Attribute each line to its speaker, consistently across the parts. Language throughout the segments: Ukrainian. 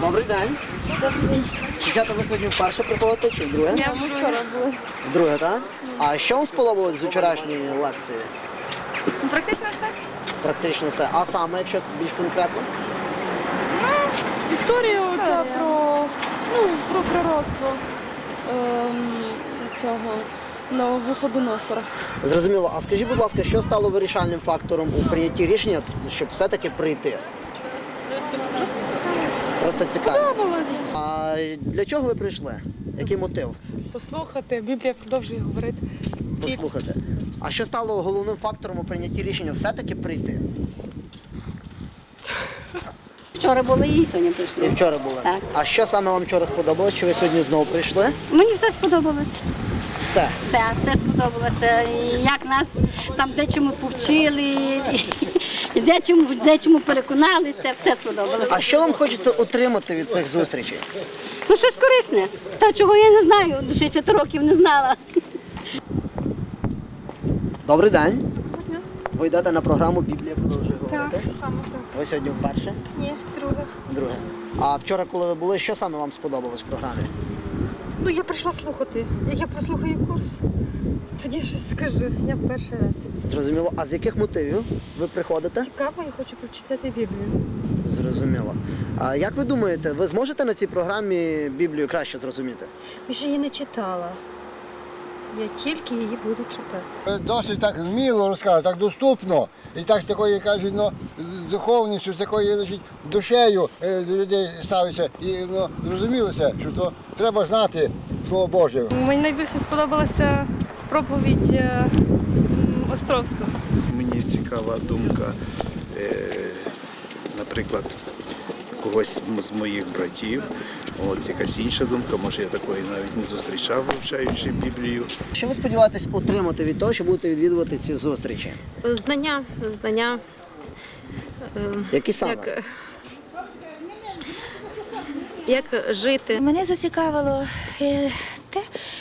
Speaker 1: Добрий день. Дівчата, ви сьогодні вперше приходите чи вдруге?
Speaker 2: Я вчора була.
Speaker 1: Вдруге, так? А що вам сподобалось з вчорашньої лекції?
Speaker 2: Ну, Практично все.
Speaker 1: Практично все. А саме, якщо більш конкретно?
Speaker 2: Історія оця про, ну, про пророцтво ем, цього Навуходоносора.
Speaker 1: Зрозуміло. А скажіть, будь ласка, що стало вирішальним фактором у прийнятті рішення, щоб все-таки прийти?
Speaker 2: Просто цікаво.
Speaker 1: Просто цікавість.
Speaker 2: Подобалось.
Speaker 1: А для чого ви прийшли? Який мотив?
Speaker 2: Послухати, Біблія продовжує говорити. Ці
Speaker 1: Послухайте. А що стало головним фактором у прийнятті рішення все-таки прийти?
Speaker 3: Вчора були і сьогодні
Speaker 1: І
Speaker 3: прийшли.
Speaker 1: вчора були.
Speaker 3: Так.
Speaker 1: А що саме вам вчора сподобалось, що ви сьогодні знову прийшли?
Speaker 3: Мені все сподобалось.
Speaker 1: Все.
Speaker 3: Так, все сподобалося. І як нас там дечому повчили, і дечому, дечому переконалися, все сподобалося.
Speaker 1: А що вам хочеться отримати від цих зустрічей?
Speaker 3: Ну щось корисне. Та чого я не знаю, до 60 років не знала.
Speaker 1: Добрий день. Ви йдете на програму Біблія продовжує говорити.
Speaker 2: саме так.
Speaker 1: Ви сьогодні вперше?
Speaker 2: Ні, друге.
Speaker 1: Друге. А вчора, коли ви були, що саме вам сподобалось в програмі?
Speaker 4: Ну, я прийшла слухати. Як я прослухаю курс, тоді щось скажу. Я перший раз.
Speaker 1: Зрозуміло. А з яких мотивів ви приходите?
Speaker 4: Цікаво, я хочу прочитати Біблію.
Speaker 1: Зрозуміло. А як ви думаєте, ви зможете на цій програмі Біблію краще зрозуміти?
Speaker 4: Я ще її не читала. Я тільки її буду читати.
Speaker 5: Досить так вміло розказує, так доступно. І так з такою кажуть, ну, з духовністю, з такою значить, душею е, до людей ставиться. І ну, зрозумілося, що то треба знати Слово Боже.
Speaker 2: Мені найбільше сподобалася проповідь е, Островського.
Speaker 6: Мені цікава думка, е, наприклад, когось з моїх братів. От якась інша думка, може я такої навіть не зустрічав, вивчаючи Біблію.
Speaker 1: Що ви сподіваєтесь отримати від того, що будете відвідувати ці зустрічі?
Speaker 4: Знання, знання.
Speaker 1: Які саме?
Speaker 4: Як, як жити.
Speaker 7: Мене зацікавило е, те,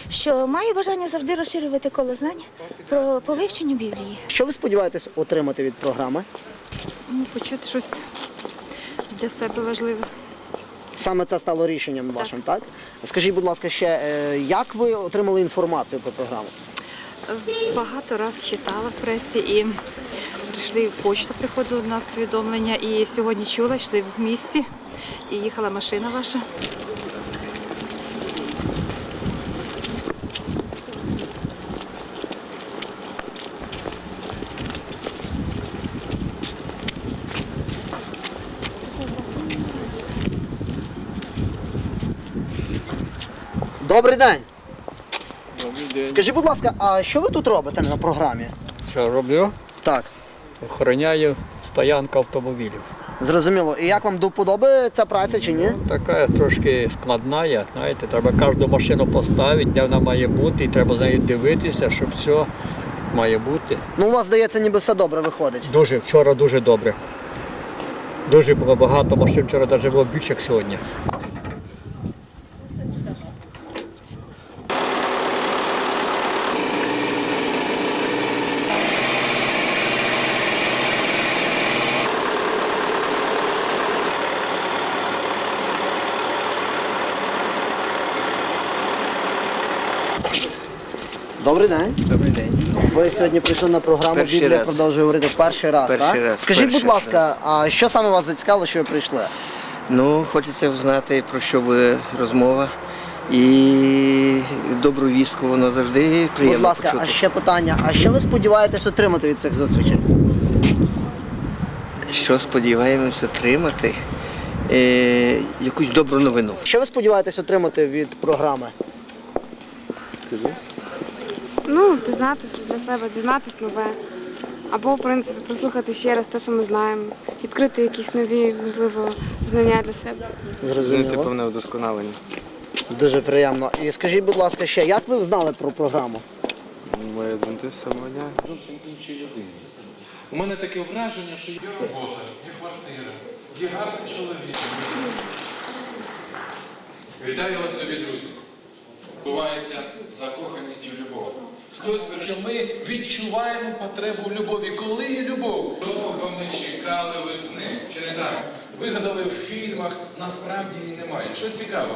Speaker 7: що маю бажання завжди розширювати коло знань про по вивченню Біблії.
Speaker 1: Що ви сподіваєтесь отримати від програми?
Speaker 4: Ну, Почути щось для себе важливе.
Speaker 1: Саме це стало рішенням вашим, так? Скажіть, будь ласка, ще е, як ви отримали інформацію про програму?
Speaker 4: Багато раз читала в пресі і прийшли в почту, приходило до нас повідомлення. І сьогодні чула, йшли в місті і їхала машина ваша.
Speaker 1: Добрий день. Скажіть, будь ласка, а що ви тут робите на програмі?
Speaker 8: Що роблю?
Speaker 1: Так,
Speaker 8: Охороняю стоянку автомобілів.
Speaker 1: зрозуміло. І як вам до вподоби ця праця чи ні?
Speaker 8: Така трошки складна, знаєте, треба кожну машину поставити, де вона має бути, і треба за нею дивитися, щоб все має бути.
Speaker 1: Ну, у вас здається, ніби все добре виходить.
Speaker 8: Дуже, вчора дуже добре. Дуже було багато машин, вчора навіть було більше, як сьогодні.
Speaker 1: Добрий день.
Speaker 9: Добрий день.
Speaker 1: Ви сьогодні прийшли на програму
Speaker 9: Перший
Speaker 1: Біблія
Speaker 9: раз.
Speaker 1: продовжує говорити перший раз,
Speaker 9: Перший
Speaker 1: так?
Speaker 9: раз,
Speaker 1: Скажіть, будь
Speaker 9: перший
Speaker 1: ласка, а що саме вас зацікавило, що ви прийшли?
Speaker 9: Ну, хочеться знати, про що буде розмова. І добру вістку воно завжди приємно
Speaker 1: Будь ласка,
Speaker 9: почути.
Speaker 1: а ще питання: а що ви сподіваєтесь отримати від цих зустрічей?
Speaker 9: Що сподіваємось отримати? Е, якусь добру новину.
Speaker 1: Що ви сподіваєтесь отримати від програми?
Speaker 10: Ну, пізнати щось для себе, дізнатись нове. Або, в принципі, прослухати ще раз те, що ми знаємо, відкрити якісь нові, можливо, знання для себе.
Speaker 1: Зрозуміло.
Speaker 9: повне вдосконалення.
Speaker 1: Дуже приємно. І скажіть, будь ласка, ще як ви знали про програму?
Speaker 9: Ми адвентист самого дня.
Speaker 11: зовсім іншій людині. У мене таке враження, що є робота, є квартира, є гарний чоловік. Вітаю вас, любі друзі. Бувається закоханість і любов. Хтось каже, що ми відчуваємо потребу в любові. Коли є любов? Довго ми чекали весни, чи не так? Вигадали в фільмах, насправді її немає. Що цікаво,